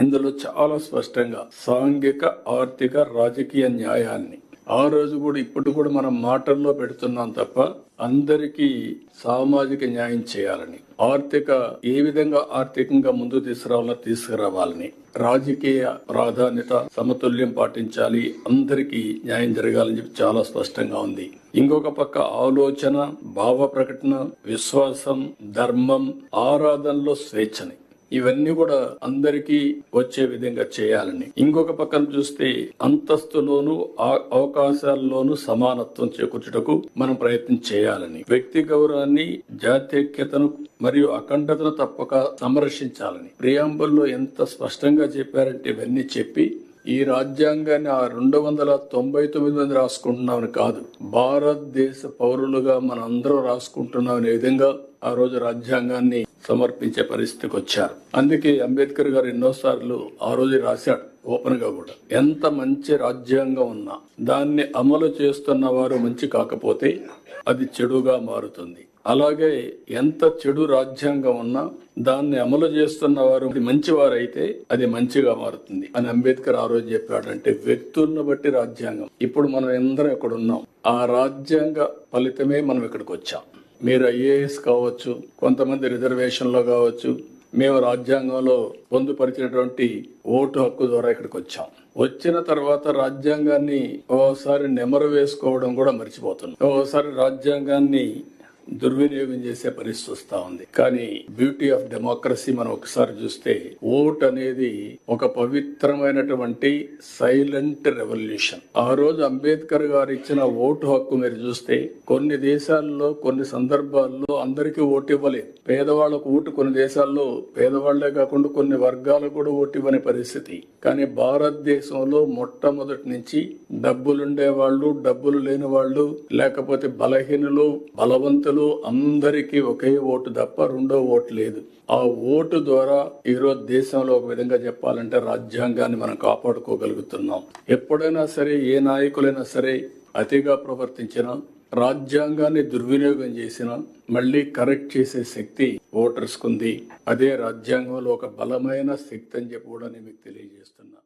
ఇందులో చాలా స్పష్టంగా సాంఘిక ఆర్థిక రాజకీయ న్యాయాన్ని. ఆ రోజు కూడా ఇప్పుడు కూడా మనం మాటల్లో పెడుతున్నాం తప్ప అందరికీ సామాజిక న్యాయం చేయాలని ఆర్థిక ఏ విధంగా ఆర్థికంగా ముందు తీసుకురావాలో తీసుకురావాలని రాజకీయ ప్రాధాన్యత సమతుల్యం పాటించాలి అందరికీ న్యాయం జరగాలని చెప్పి చాలా స్పష్టంగా ఉంది. ఇంకొక పక్క ఆలోచన భావ ప్రకటన విశ్వాసం ధర్మం ఆరాధనలో స్వేచ్ఛని. ఇవన్నీ కూడా అందరికీ వచ్చే విధంగా చేయాలని. ఇంకొక పక్కన చూస్తే అంతస్తులోను అవకాశాల్లోనూ సమానత్వం చేకూర్చుటకు మనం ప్రయత్నం చేయాలని. వ్యక్తి గౌరవాన్ని జాతీయతను మరియు అఖండతను తప్పక సంరక్షించాలని. ప్రియాంబుల్లో ఎంత స్పష్టంగా చెప్పారంటే ఇవన్నీ చెప్పి ఈ రాజ్యాంగాన్ని ఆ రెండు వందల తొంభై తొమ్మిది మంది రాసుకుంటున్నామని కాదు భారతదేశ పౌరులుగా మనందరం రాసుకుంటున్నామనే రాసుకుంటున్నాం అనే విధంగా ఆ రోజు రాజ్యాంగాన్ని సమర్పించే పరిస్థితికి వచ్చారు. అందుకే అంబేద్కర్ గారు ఎన్నోసార్లు ఆ రోజు రాశాడు ఓపెన్గా కూడా. ఎంత మంచి రాజ్యాంగం ఉన్నా దాన్ని అమలు చేస్తున్న వారు మంచి కాకపోతే అది చెడుగా మారుతుంది. అలాగే ఎంత చెడు రాజ్యాంగం ఉన్నా దాన్ని అమలు చేస్తున్న వారు మంచివారైతే అది మంచిగా మారుతుంది అని అంబేద్కర్ ఆ రోజు చెప్పాడంటే వ్యక్తులను బట్టి రాజ్యాంగం. ఇప్పుడు మనం అందరం ఇక్కడ ఉన్నాం. ఆ రాజ్యాంగ ఫలితమే మనం ఇక్కడికి వచ్చాం. మీరు ఐఏఎస్ కావచ్చు కొంతమంది రిజర్వేషన్లో కావచ్చు మేము రాజ్యాంగంలో పొందుపరిచినటువంటి ఓటు హక్కు ద్వారా ఇక్కడికి వచ్చాం. వచ్చిన తర్వాత రాజ్యాంగాన్ని ఓసారి నెమరు వేసుకోవడం కూడా మర్చిపోతున్నాం. ఓసారి రాజ్యాంగాన్ని దుర్వినియోగం చేసే పరిస్థితి వస్తా ఉంది. కానీ బ్యూటీ ఆఫ్ డెమోక్రసీ మనం ఒకసారి చూస్తే ఓట్ అనేది ఒక పవిత్రమైనటువంటి సైలెంట్ రెవల్యూషన్. ఆ రోజు అంబేద్కర్ గారు ఇచ్చిన ఓటు హక్కు మీరు చూస్తే కొన్ని దేశాల్లో కొన్ని సందర్భాల్లో అందరికీ ఓటు ఇవ్వలేదు. పేదవాళ్ళకు ఓటు కొన్ని దేశాల్లో పేదవాళ్ళే కాకుండా కొన్ని వర్గాలకు కూడా ఓటు ఇవ్వని పరిస్థితి. కానీ భారతదేశంలో మొట్టమొదటి నుంచి డబ్బులుండే వాళ్ళు డబ్బులు లేని వాళ్ళు లేకపోతే బలహీనులు బలవంతులు అందరికీ ఒకే ఓటు తప్ప రెండో ఓటు లేదు. ఆ ఓటు ద్వారా ఈరోజు దేశంలో ఒక విధంగా చెప్పాలంటే రాజ్యాంగాన్ని మనం కాపాడుకోగలుగుతున్నాం. ఎప్పుడైనా సరే ఏ నాయకులైనా సరే అతిగా ప్రవర్తించినా రాజ్యాంగాన్ని దుర్వినియోగం చేసిన మళ్ళీ కరెక్ట్ చేసే శక్తి ఓటర్స్కుంది. అదే రాజ్యాంగంలో ఒక బలమైన శక్తి అని చెప్పి కూడా నేను మీకు తెలియజేస్తున్నా.